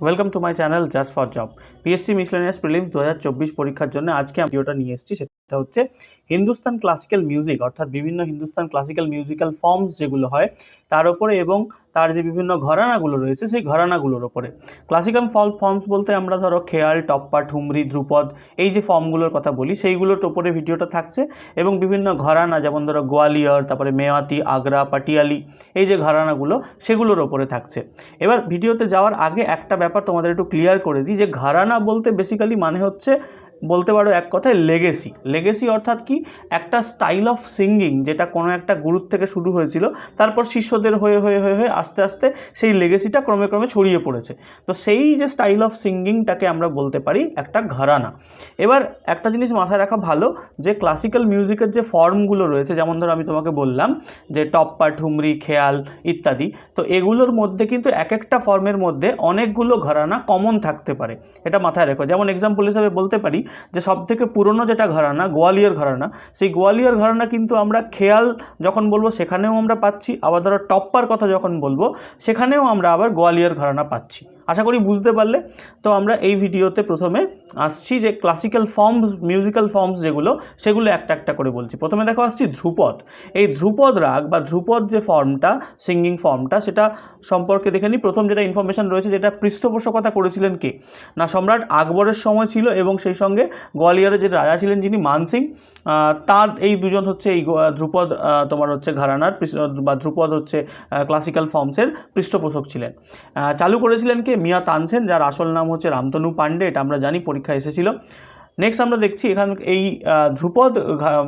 Welcome to my channel just for job PSC miscellaneous prelims দু হাজার চব্বিশ পরীক্ষার জন্য আজকে আমি ভিডিওটা নিয়ে এসেছি সেটা হচ্ছে হিন্দুস্তান ক্লাসিক্যাল মিউজিক অর্থাৎ বিভিন্ন হিন্দুস্তান ক্লাসিক্যাল মিউজিক্যাল ফর্মস যেগুলো হয়, তার উপরে এবং তার যে বিভিন্ন ঘরানাগুলো রয়েছে, সেই ঘরানাগুলোর ওপরে ক্লাসিক্যাল ফল ফর্মস বলতে আমরা ধরো খেয়াল, টপ্পা, ঠুমরি, ধ্রুপদ, এই যে ফর্মগুলোর কথা বলি, সেইগুলোর ওপরে ভিডিওটা থাকছে। এবং বিভিন্ন ঘরানা, যেমন ধরো গোয়ালিয়র, তারপরে মেওয়াতি, আগ্রা, পাটিয়ালি, এই যে ঘরানাগুলো, সেগুলোর ওপরে থাকছে। এবার ভিডিওতে যাওয়ার আগে একটা ব্যাপার তোমাদের একটু ক্লিয়ার করে দিই যে ঘরানা বলতে বেসিক্যালি মানে হচ্ছে বলতে পারো এক কথায় লেগেসি লেগেসি অর্থাৎ কি? একটা স্টাইল অফ সিঙ্গিং যেটা কোনো একটা গুরুর থেকে শুরু হয়েছিল, তারপর শিষ্যদের হয়ে হয়ে হয়ে হয়ে আস্তে আস্তে সেই লেগেসিটা ক্রমে ক্রমে ছড়িয়ে পড়েছে। তো সেই যে স্টাইল অফ সিঙ্গিংটাকে আমরা বলতে পারি একটা ঘরানা। এবার একটা জিনিস মাথায় রাখা ভালো, যে ক্লাসিক্যাল মিউজিকের যে ফর্মগুলো রয়েছে, যেমন ধরো আমি তোমাকে বললাম যে টপ্পা ঠুমরি খেয়াল ইত্যাদি, তো এগুলোর মধ্যে কিন্তু এক একটা ফর্মের মধ্যে অনেকগুলো ঘরানা কমন থাকতে পারে। এটা মাথায় রেখো। যেমন এক্সাম্পল হিসাবে বলতে পারি যে সব থেকে পুরনো যেটা ঘরানা, গোয়ালিয়র ঘরানা, সেই গোয়ালিয়র ঘরানা কিন্তু আমরা খেয়াল যখন বলব সেখানেও আমরা পাচ্ছি, আবার ধরো টপ্পার কথা যখন বলব, সেখানেও আমরা আবার গোয়ালিয়র ঘরানা পাচ্ছি। আশা করি বুঝতে পারলে। তো আমরা এই ভিডিওতে প্রথমে আসছি যে ক্লাসিক্যাল ফর্মস মিউজিক্যাল ফর্মস যেগুলো, সেগুলো একটা একটা করে বলছি। প্রথমে দেখো আসছি ধ্রুপদ। এই ধ্রুপদ রাগ বা ধ্রুপদ যে ফর্মটা সিঙ্গিং ফর্মটা সেটা সম্পর্কে দেখে নিই প্রথম যেটা ইনফরমেশন রয়েছে, যেটা পৃষ্ঠপোষকতা করেছিলেন কে? না, সম্রাট আকবরের সময় ছিল এবং সেই সঙ্গে গোয়ালিয়রের যে রাজা ছিলেন যিনি মানসিং তার এই দুজন হচ্ছে এই ধ্রুপদ তোমার হচ্ছে ঘরানার বা ধ্রুপদ হচ্ছে ক্লাসিক্যাল ফর্মসের পৃষ্ঠপোষক ছিলেন। চালু করেছিলেন কে? মিয়া তানসেন, যার আসল নাম হচ্ছে রামতনু পান্ডে, এটা আমরা জানি পরীক্ষা এসেছিল। নেক্সট আমরা দেখছি এখান, এই ধ্রুপদ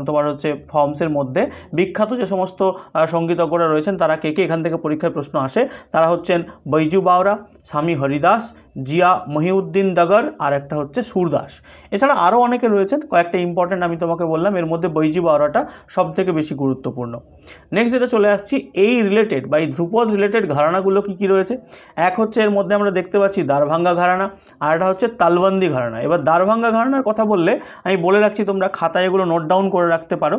তোমার হচ্ছে ফর্মসের মধ্যে বিখ্যাত যে সমস্ত সঙ্গীতজ্ঞরা রয়েছেন, তারা কে কে? এখান থেকে পরীক্ষার প্রশ্ন আসে। তারা হচ্ছেন বৈজু বাওরা, স্বামী হরিদাস জিয়া মহিউদ্দিন দাগর, আর একটা হচ্ছে সুরদাস এছাড়া আরও অনেকে রয়েছেন, কয়েকটা ইম্পর্টেন্ট আমি তোমাকে বললাম, এর মধ্যে বৈজু বাওরাটা সব থেকে বেশি গুরুত্বপূর্ণ। নেক্সট যেটা চলে আসছি, এই রিলেটেড বা এই ধ্রুপদ রিলেটেড ঘরানাগুলো কী কী রয়েছে? এক হচ্ছে এর মধ্যে আমরা দেখতে পাচ্ছি দারভাঙ্গা ঘরানা, আর একটা হচ্ছে তালবন্দি ঘরানা। এবার দারভাঙ্গা ঘরানার কথা বললে আমি বলে রাখছি তোমরা খাতায় এগুলো নোট ডাউন করে রাখতে পারো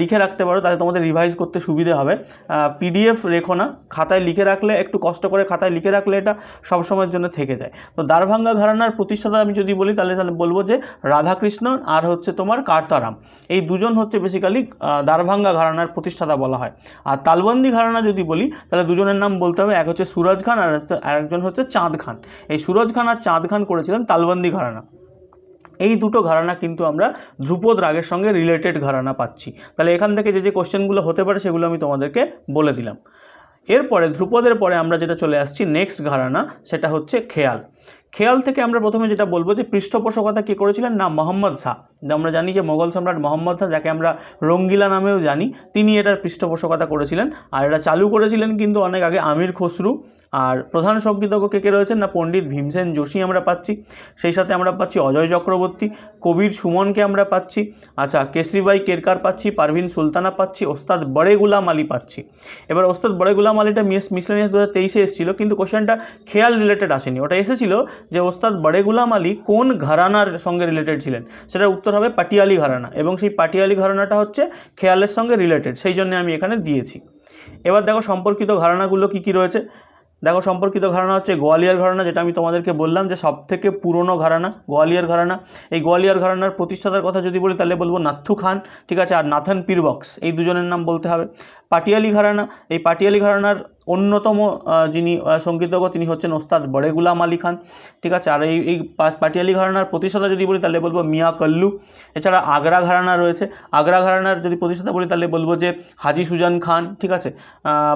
লিখে রাখতে পারো, তাহলে তোমাদের রিভাইজ করতে সুবিধে হবে। পিডিএফ রেখো না, খাতায় লিখে রাখলে, একটু কষ্ট করে খাতায় লিখে রাখলে এটা সবসময়ের জন্য থেকে যায়। তো দারভাঙ্গা ঘরানার প্রতিষ্ঠাতা আমি যদি বলি, তাহলে তাহলে বলব যে রাধাকৃষ্ণ আর হচ্ছে তোমার কার্তারাম। এই দুজন হচ্ছে বেসিক্যালি দারভাঙ্গা ঘরানার প্রতিষ্ঠাতা বলা হয়। আর তালবন্দি ঘরানা যদি বলি, তাহলে দুজনের নাম বলতে হবে। এক হচ্ছে সুরজ খান, আর একজন হচ্ছে চাঁদ খান। এই সুরজ খান আর চাঁদ খান করেছিলেন তালবন্দি ঘরানা। এই দুটো ঘরানা কিন্তু আমরা ধ্রুপদ রাগের সঙ্গে রিলেটেড ঘরানা পাচ্ছি। তাহলে এখান থেকে যে যে কোশ্চেনগুলো হতে পারে, সেগুলো আমি তোমাদেরকে বলে দিলাম। এরপরে ধ্রুপদের পরে আমরা যেটা চলে আসছি নেক্সট ঘরানা, সেটা হচ্ছে খেয়াল। খেয়াল থেকে আমরা প্রথমে যেটা বলব যে পৃষ্ঠপোষকতা কি করেছিলেন? না, মোহাম্মদ শাহ। আমরা জানি যে মোগল সম্রাট মোহাম্মদ শাহ, যাকে আমরা রঙ্গিলা নামেও জানি, তিনি এটার পৃষ্ঠপোষকতা করেছিলেন আর এটা চালু করেছিলেন কিন্তু অনেক আগে আমির খসরু। আর প্রধান সঙ্গীতজ্ঞ কে কে রয়েছেন না? পণ্ডিত ভীমসেন যোশী আমরা পাচ্ছি, সেই সাথে আমরা পাচ্ছি অজয় চক্রবর্তী, কবির সুমনকে আমরা পাচ্ছি আচ্ছা কেসরিবাই কেরকার পাচ্ছি, পারভিন সুলতানা পাচ্ছি, ওস্তাদ বড়ে গুলাম আলী পাচ্ছি। এবার ওস্তাদ বড়ে গুলাম আলীটা মিস মিসলেনিয়াস দু হাজার তেইশে এসেছিল, কিন্তু কোশ্চেনটা খেয়াল রিলেটেড আসেনি। ওটা এসেছিল যে ওস্তাদ বড়ে গুলাম আলী কোন ঘরানার সঙ্গে রিলেটেড ছিলেন? সেটার উত্তর হবে পাটিয়ালি ঘরানা এবং সেই পাটিয়ালি ঘরানাটা হচ্ছে খেয়ালের সঙ্গে রিলেটেড সেই জন্য আমি এখানে দিয়েছি। এবার দেখো সম্পর্কিত ঘরানাগুলো কি কি রয়েছে? দেখো, সম্পর্কিত ঘরানা হচ্ছে গোয়ালিয়র ঘরানা, যেটা আমি তোমাদেরকে বললাম যে সব থেকে পুরনো ঘরানা, গোয়ালিয়র ঘরানা। এই গোয়ালিয়র ঘরানার প্রতিষ্ঠাতার কথা যদি বলি, তাহলে বলব নাথু খান, ঠিক আছে? আর নাথান পীরবক্স, এই দুজনের নাম বলতে হবে। পাটিয়ালি ঘরানা, এই পাটিয়ালি ঘরানার অন্যতম যিনি সঙ্গীতজ্ঞ তিনি হচ্ছেন ওস্তাদ বড়ে গুলাম আলী খান, ঠিক আছে? আর এই এই পাটিয়ালি ঘরানার প্রতিষ্ঠাতা যদি বলি, তাহলে বলব মিয়া কল্লু। এছাড়া আগ্রা ঘরানা রয়েছে। আগ্রা ঘরানার যদি প্রতিষ্ঠাতা বলি, তাহলে বলব যে হাজি সুজান খান, ঠিক আছে?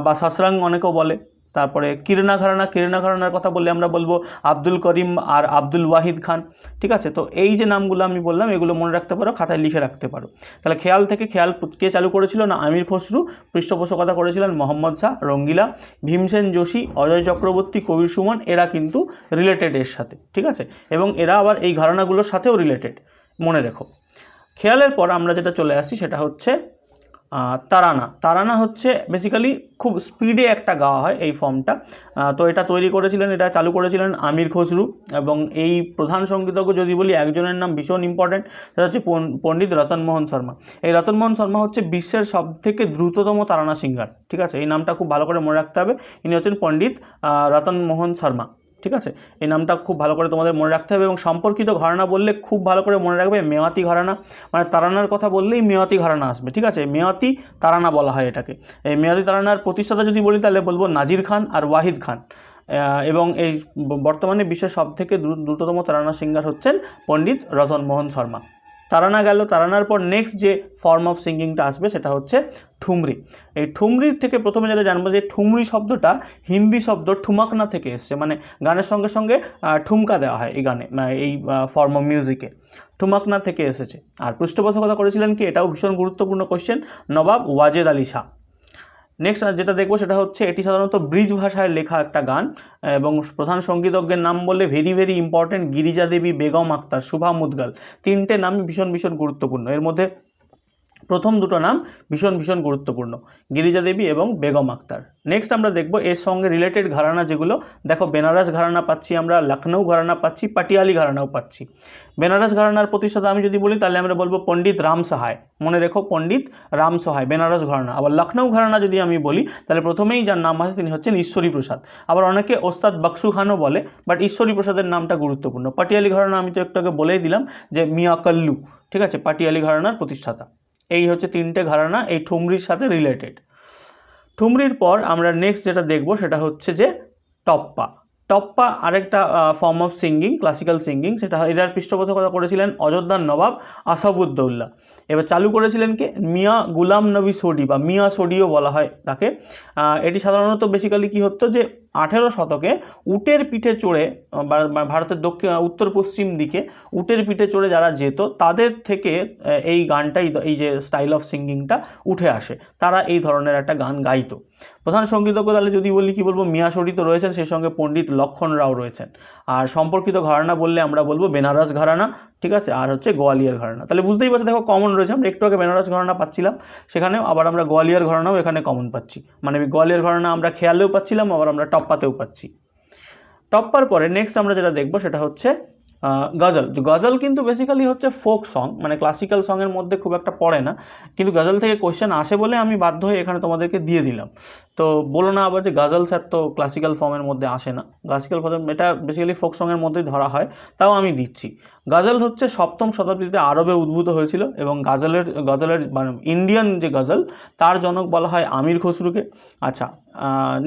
বা সাসরাং অনেকেও বলে। তারপরে কিরনা ঘরানা কিরনা ঘরানার কথা বললে আমরা বলব আব্দুল করিম আর আব্দুল ওয়াহিদ খান, ঠিক আছে? তো এই যে নামগুলো আমি বললাম, এগুলো মনে রাখতে পারো, খাতায় লিখে রাখতে পারো। তাহলে খেয়াল থেকে খেয়াল কে চালু করেছিল? না, আমির খসরু, পৃষ্ঠপোষকতা করেছিলেন মোহাম্মদ শাহ, রঙ্গিলা, ভীমসেন যোশী, অজয় চক্রবর্তী, কবির সুমন, এরা কিন্তু রিলেটেড এর সাথে, ঠিক আছে? এবং এরা আবার এই ঘরানাগুলোর সাথেও রিলেটেড মনে রেখো। খেয়ালের পর আমরা যেটা চলে আসছি, সেটা হচ্ছে তারানা। তারানা হচ্ছে বেসিক্যালি খুব স্পিডে একটা গাওয়া হয় এই ফর্মটা তো এটা তৈরি করেছিলেন, এটা চালু করেছিলেন আমির খসরু এবং এই প্রধান সঙ্গীতজ্ঞ যদি বলি, একজনের নাম ভীষণ ইম্পর্ট্যান্ট সেটা হচ্ছে পণ্ডিত রতনমোহন শর্মা। এই রতনমোহন শর্মা হচ্ছে বিশ্বের সব থেকে দ্রুততম তারানা সিঙ্গার ঠিক আছে? এই নামটা খুব ভালো করে মনে রাখতে হবে। ইনি হচ্ছেন পণ্ডিত রতনমোহন শর্মা। ঠিক আছে? এই নামটা খুব ভালো করে তোমাদের মনে রাখতে হবে এবং সম্পর্কিত ঘরানা বললে খুব ভালো করে মনে রাখবে মেওয়াতি ঘরানা। মানে তারানার কথা বললেই মেওয়াতি ঘরানা আসবে, ঠিক আছে? মেওয়াতি তারানা বলা হয় এটাকে। এই মেয়াতি তারানার প্রতিষ্ঠাতা যদি বলি, তাহলে বলব নাজির খান আর ওয়াহিদ খান। এবং এই বর্তমানে বিশ্বের সব থেকে দ্রুততম তারানা সিঙ্গার হচ্ছেন পণ্ডিত রতন মোহন শর্মা। তারানা গেল তারানার পর নেক্সট যে ফর্ম অফ সিঙ্গিংটা আসবে সেটা হচ্ছে ঠুমরি। এই ঠুমরির থেকে প্রথমে যেটা জানব যে ঠুমরি শব্দটা হিন্দি শব্দ ঠুমাকনা থেকে এসছে মানে গানের সঙ্গে সঙ্গে ঠুমকা দেওয়া হয় এই গানে এই ফর্ম অফ মিউজিকে ঠুমাকনা থেকে এসেছে। আর পৃষ্ঠপোষকতা করেছিলেন কি? এটাও ভীষণ গুরুত্বপূর্ণ কোশ্চেন নবাব ওয়াজেদ আলী শাহ। নেক্সট যেটা দেখব সেটা হচ্ছে এটি সাধারণত ব্রিজ ভাষায় লেখা একটা গান, এবং প্রধান সঙ্গীতজ্ঞের নাম বললে very very important Girija Devi, Begum Akhtar, Shubha Mudgal. তিনটে নামই ভীষণ ভীষণ গুরুত্বপূর্ণ। এর মধ্যে প্রথম দুটো নাম ভীষণ ভীষণ গুরুত্বপূর্ণ, গিরিজা দেবী এবং বেগম আক্তার নেক্সট আমরা দেখব এর সঙ্গে রিলেটেড ঘরানা যেগুলো। দেখো, বেনারস ঘরানা পাচ্ছি আমরা লখনৌ ঘরানা পাচ্ছি, পাটিয়ালি ঘরানাও পাচ্ছি। বেনারস ঘরানার প্রতিষ্ঠাতা আমি যদি বলি, তাহলে আমরা বলব পণ্ডিত রাম সহায়। মনে রেখো, পণ্ডিত রাম সহায়, বেনারস ঘরানা। আবার লখনৌ ঘরানা যদি আমি বলি, তাহলে প্রথমেই যার নাম আছে, তিনি হচ্ছেন ঈশ্বরী প্রসাদ। আবার অনেকে ওস্তাদ বক্সু খানও বলে বাট ঈশ্বরী প্রসাদের নামটা গুরুত্বপূর্ণ। পাটিয়ালি ঘরানা আমি তো একটু আগে বলেই দিলাম যে মিয়া কল্লু ঠিক আছে? পাটিয়ালি ঘরানার প্রতিষ্ঠাতা। এই হচ্ছে তিনটে ঘরানা, এই ঠুমরির সাথে রিলেটেড ঠুমরির পর আমরা নেক্সট যেটা দেখব সেটা হচ্ছে যে টপ্পা। টপ্পা আরেকটা form of singing classical singing সেটা এটার পৃষ্ঠপোষকতা করেছিলেন অযোধ্যার নবাব আসাবুদ্দৌল্লা এবার চালু করেছিলেন কি? মিয়া গুলাম নবী সোডি বা মিয়া সোডিও বলা হয় তাকে। এটি সাধারণত বেসিক্যালি কি হতো যে আঠেরো শতকে উটের পিঠে চড়ে ভারতের দক্ষিণ উত্তর পশ্চিম দিকে উটের পিঠে চড়ে যারা যেত, তাদের থেকে এই গানটাই এই যে স্টাইল অফ সিঙ্গিংটা উঠে আসে। তারা এই ধরনের একটা গান গাইতো। প্রধান সঙ্গীতজ্ঞ তাহলে যদি বলি, কি বলব, মিয়া শরী তো রয়েছেন, সেই সঙ্গে পণ্ডিত লক্ষণ রাও রয়েছেন। আর সম্পর্কিত ঘরানা বললে আমরা বলব, বেনারস ঘরানা ঠিক আছে? আর হচ্ছে গোয়ালিয়ার ঘরানা। তাহলে বুঝতেই পারছ, দেখো কমন রয়েছে। আমরা একটু আগে বেনারস ঘরানা পাচ্ছিলাম, সেখানেও আবার আমরা গোয়ালিয়ার ঘরানাও এখানে কমন পাচ্ছি। মানে গোয়ালিয়ার ঘরানা আমরা খেয়ালেও পাচ্ছিলাম, আবার আমরা টপ্পাতেও পাচ্ছি। টপ্পার পরে নেক্সট আমরা যেটা দেখব, সেটা হচ্ছে গজল। গজল কিন্তু বেসিক্যালি হচ্ছে ফোক সং মানে ক্লাসিক্যাল সঙের মধ্যে খুব একটা পড়ে না। কিন্তু গজল থেকে কোয়েশ্চেন আসে বলে আমি বাধ্য হয়ে এখানে তোমাদেরকে দিয়ে দিলাম। তো বলো না আবার যে গজল স্যার তো ক্লাসিক্যাল ফর্মের মধ্যে আসে না। ক্লাসিক্যাল ফর্ম এটা বেসিক্যালি ফোক সঙের মধ্যেই ধরা হয়, তাও আমি দিচ্ছি। গজল হচ্ছে সপ্তম শতাব্দীতে আরবে উদ্ভূত হয়েছিল এবং গজলের গজলের মানে ইন্ডিয়ান যে গজল, তার জনক বলা হয় আমির খসরুকে। আচ্ছা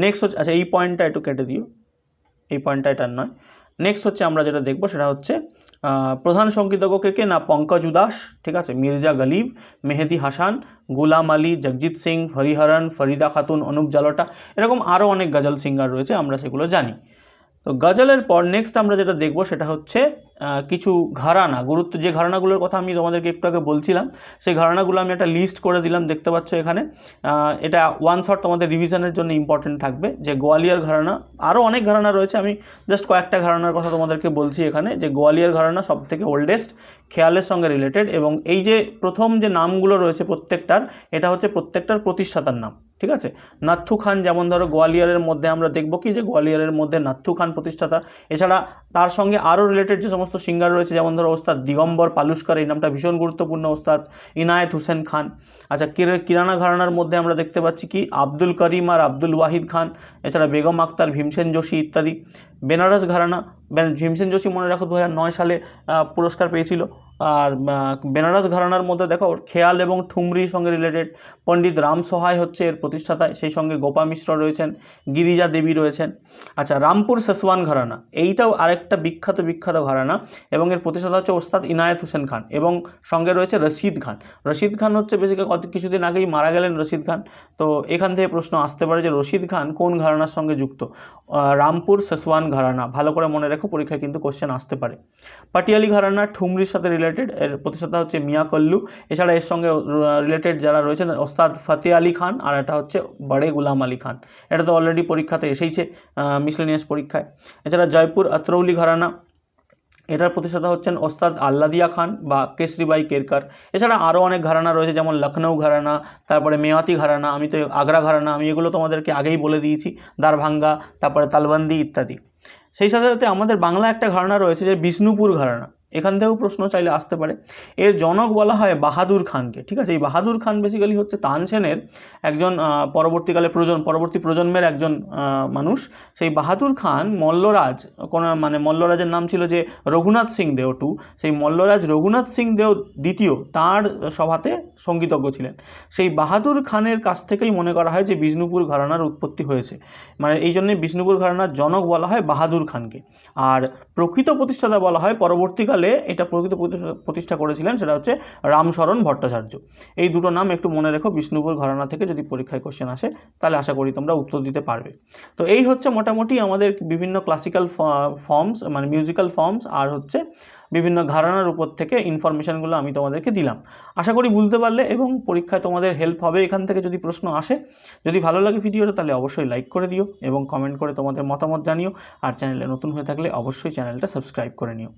নেক্সট হচ্ছে আচ্ছা এই পয়েন্টটা একটু কেটে দিও। এই পয়েন্টটা এটার নয়। নেক্সট হচ্ছে আমরা যেটা দেখব সেটা হচ্ছে প্রধান সংগীতজ্ঞ কে না, পঙ্কজ উদাস, ঠিক আছে? মির্জা গলিব, মেহেদি হাসান, গুলাম আলী, জগজিৎ সিং হরিহরন ফরিদা খাতুন, অনুপ জালোটা, এরকম আরও অনেক গজল সিঙ্গার রয়েছে, আমরা সেগুলো জানি। তো গজলের পর নেক্সট আমরা যেটা দেখব সেটা হচ্ছে কিছু ঘরানা। গুরুত্ব, যে ঘরানাগুলোর কথা আমি তোমাদেরকে একটু আগে বলছিলাম, সেই ঘরানাগুলো আমি একটা লিস্ট করে দিলাম, দেখতে পাচ্ছ এখানে। এটা ওয়ান শট তোমাদের রিভিশনের জন্য ইম্পর্টেন্ট থাকবে, যে গোয়ালিয়ার ঘরানা আরও অনেক ঘরানা রয়েছে, আমি জাস্ট কয়েকটা ঘরানার কথা তোমাদেরকে বলছি এখানে, যে গোয়ালিয়ার ঘরানা সব থেকে ওল্ডেস্ট খেয়ালের সঙ্গে রিলেটেড এবং এই যে প্রথম যে নামগুলো রয়েছে প্রত্যেকটার, এটা হচ্ছে প্রত্যেকটার প্রতিষ্ঠাতার নাম। ঠিক আছে? নাথু খান যেমন ধরো গোয়ালিয়রের মধ্যে আমরা দেখব কি যে গোয়ালিয়রের মধ্যে নাথু খান প্রতিষ্ঠাতা। এছাড়া তার সঙ্গে আরও রিলেটেড যে সমস্ত সিঙ্গার রয়েছে, যেমন ধরো ওস্তাদ দিগম্বর পালুস্কর, এই নামটা ভীষণ গুরুত্বপূর্ণ ওস্তাদ। ইনায়েত হুসেন খান। আচ্ছা কির- কিরানা ঘরানার মধ্যে আমরা দেখতে পাচ্ছি কি? আব্দুল করিম আর আব্দুল ওয়াহিদ খান। এছাড়া বেগম আক্তার ভীমসেন যোশী ইত্যাদি। বেনারস ঘরানা, ভীমসেন যোশী মনে রাখো দু সালে পুরস্কার পেয়েছিল। আর বেনারস ঘরানার মধ্যে দেখো খেয়াল এবং ঠুমরির সঙ্গে রিলেটেড পণ্ডিত রাম সহায় হচ্ছে এর প্রতিষ্ঠাতা। সেই সঙ্গে গোপা মিশ্র রয়েছেন, গিরিজা দেবী রয়েছেন। আচ্ছা রামপুর সেসওয়ান ঘরানা, এইটাও আরেকটা বিখ্যাত বিখ্যাত ঘরানা এবং এর প্রতিষ্ঠাতা হচ্ছে ওস্তাদ ইনায়েত হোসেন খান এবং সঙ্গে রয়েছে রশিদ খান। রশিদ খান হচ্ছে বেসিক্যালি কত, কিছুদিন আগেই মারা গেলেন রশিদ খান। তো এখান থেকে প্রশ্ন আসতে পারে যে রশিদ খান কোন ঘরানার সঙ্গে যুক্ত? রামপুর সেসওয়ান ঘরানা, ভালো করে মনে রেখো, পরীক্ষায় কিন্তু কোশ্চেন আসতে পারে। পাটিয়ালি ঘরানা ঠুমরির সাথে রিলেটেড এর প্রতিষ্ঠাতা হচ্ছে মিয়া কল্লু। এছাড়া এর সঙ্গে রিলেটেড যারা রয়েছেন, ওস্তাদ ফতে আলী খান, আর এটা হচ্ছে বড়ে গুলাম আলী খান। এটা তো অলরেডি পরীক্ষাতে এসেইছে মিসলেনিয়াস পরীক্ষায়। এছাড়া জয়পুর আত্রৌলি ঘরানা, এটার প্রতিষ্ঠাতা হচ্ছেন ওস্তাদ আল্লাদিয়া খান বা কেসরিবাই কেরকার। এছাড়া আরও অনেক ঘরানা রয়েছে, যেমন লখনৌ ঘরানা, তারপরে মেওয়াতি ঘরানা, আমি তো আগ্রা ঘরানা, আমি এগুলো তোমাদেরকে আগেই বলে দিয়েছি, দারভাঙ্গা, তারপরে তালবন্দি ইত্যাদি। সেই সাথে সাথে আমাদের বাংলা একটা ঘরানা রয়েছে যে বিষ্ণুপুর ঘরানা। এখান থেকেও প্রশ্ন চাইলে আসতে পারে। এর জনক বলা হয় বাহাদুর খানকে, ঠিক আছে? এই বাহাদুর খান বেসিক্যালি হচ্ছে তানসেনের একজন পরবর্তীকালে প্রজন্ম পরবর্তী প্রজন্মের একজন মানুষ। সেই বাহাদুর খান মল্লরাজ, কোন মানে মল্লরাজের নাম ছিল যে রঘুনাথ সিং দেও টু। সেই মল্লরাজ রঘুনাথ সিং দেও দ্বিতীয় তার সভাতে সঙ্গীতজ্ঞ ছিলেন। সেই বাহাদুর খানের কাছ থেকেই মনে করা হয় যে বিষ্ণুপুর ঘরানার উৎপত্তি হয়েছে। মানে এই জন্যই বিষ্ণুপুর ঘরানার জনক বলা হয় বাহাদুর খানকে। আর প্রকৃত প্রতিষ্ঠাতা বলা হয় পরবর্তীকালে এটা প্রকৃত প্রতিষ্ঠা করেছিলেন সেটা হচ্ছে রামশরণ ভট্টাচার্য। এই দুটো নাম একটু মনে রেখো, বিষ্ণুপুর ঘরানা থেকে যদি পরীক্ষায় কোশ্চেন আসে, তাহলে আশা করি তোমরা উত্তর দিতে পারবে। তো এই হচ্ছে মোটামুটি আমাদের বিভিন্ন ক্লাসিক্যাল ফর্মস মানে মিউজিক্যাল ফর্মস আর হচ্ছে বিভিন্ন ঘরানার উপর থেকে ইনফরমেশনগুলো আমি তোমাদেরকে দিলাম। আশা করি বুঝতে পারলে এবং পরীক্ষায় তোমাদের হেল্প হবে, এখান থেকে যদি প্রশ্ন আসে, যদি ভালো লাগে ভিডিওটা তাহলে অবশ্যই লাইক করে দিও এবং কমেন্ট করে তোমাদের মতামত জানিও। আর চ্যানেলে নতুন হয়ে থাকলে অবশ্যই চ্যানেলটা সাবস্ক্রাইব করে নিও।